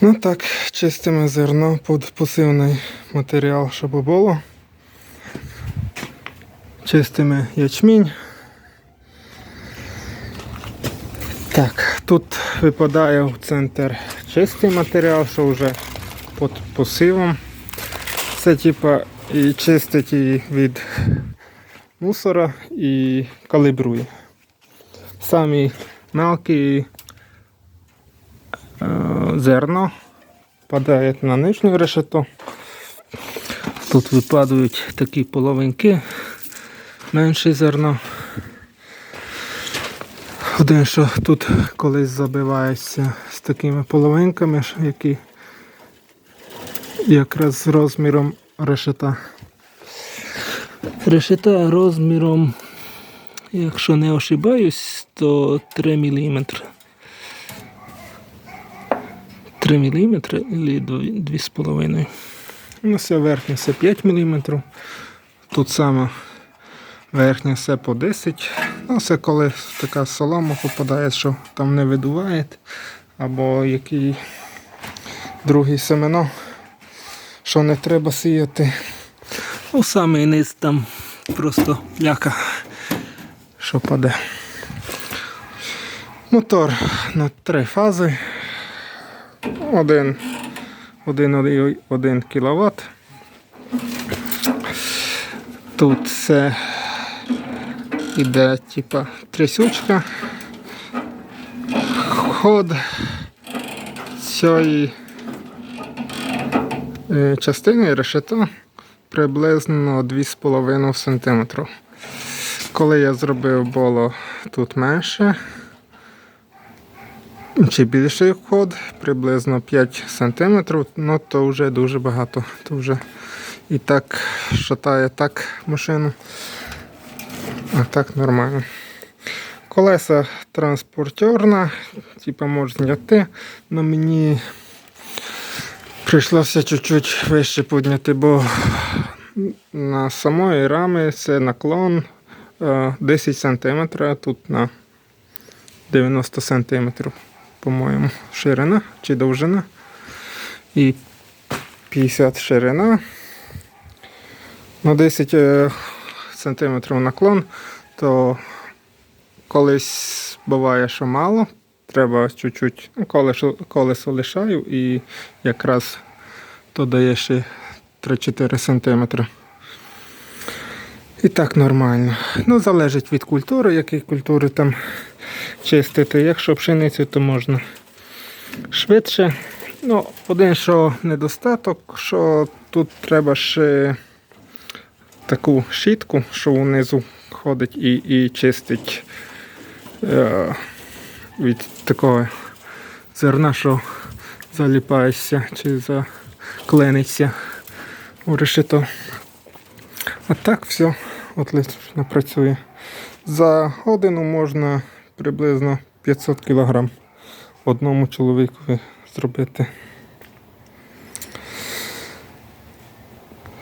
Ну так, чистимо зерно під посивний матеріал, щоб було. Чистимо ячмінь. Так, тут випадає в центр чистий матеріал, що вже під посивом. Це типа і чистить її від мусора і калібрує. Самі мелкі зерно падає на нижню решето. Тут випадають такі половинки, менше зерно. Один, що тут колись забивається з такими половинками, які якраз з розміром решета. Решета розміром, якщо не ошибаюсь, то 3 мм. 3 мм або 2,5. Ну, все верхнє все 5 мм. Тут саме верхнє все по 10. Ну, це коли така солома попадає, що там не видуває, або який другий семено, що не треба сіяти. Ну, самий низ там просто ляка, що паде. Мотор на три фази. Один, один, один, один кВт. Тут все іде типа трясючка. Ход цієї е, частини решета приблизно 2,5 см. Коли я зробив було тут менше, чи більший ход, приблизно 5 см, ну то вже дуже багато. То вже і так шатає так машину. А так нормально. Колеса транспортерна, типа можна зняти, але мені прийшлося чуть-чуть вище підняти, бо на самої рами це наклон е, 10 см, а тут на 90 см, по-моєму, ширина чи довжина. І 50 ширина. На 10 е, см наклон, то колись буває, що мало. Треба чуть-чуть ну, колесо, колесо лишаю і якраз то дає ще 3-4 см. І так нормально. Ну, залежить від культури, які культури там чистити. Якщо пшеницю, то можна швидше. Ну, один, що недостаток, що тут треба ще таку щітку, що внизу ходить і, і чистить е, від такого зерна, що заліпається чи заклиниться у решето. А так все отлично працює. За годину можна приблизно 500 кг одному чоловікові зробити.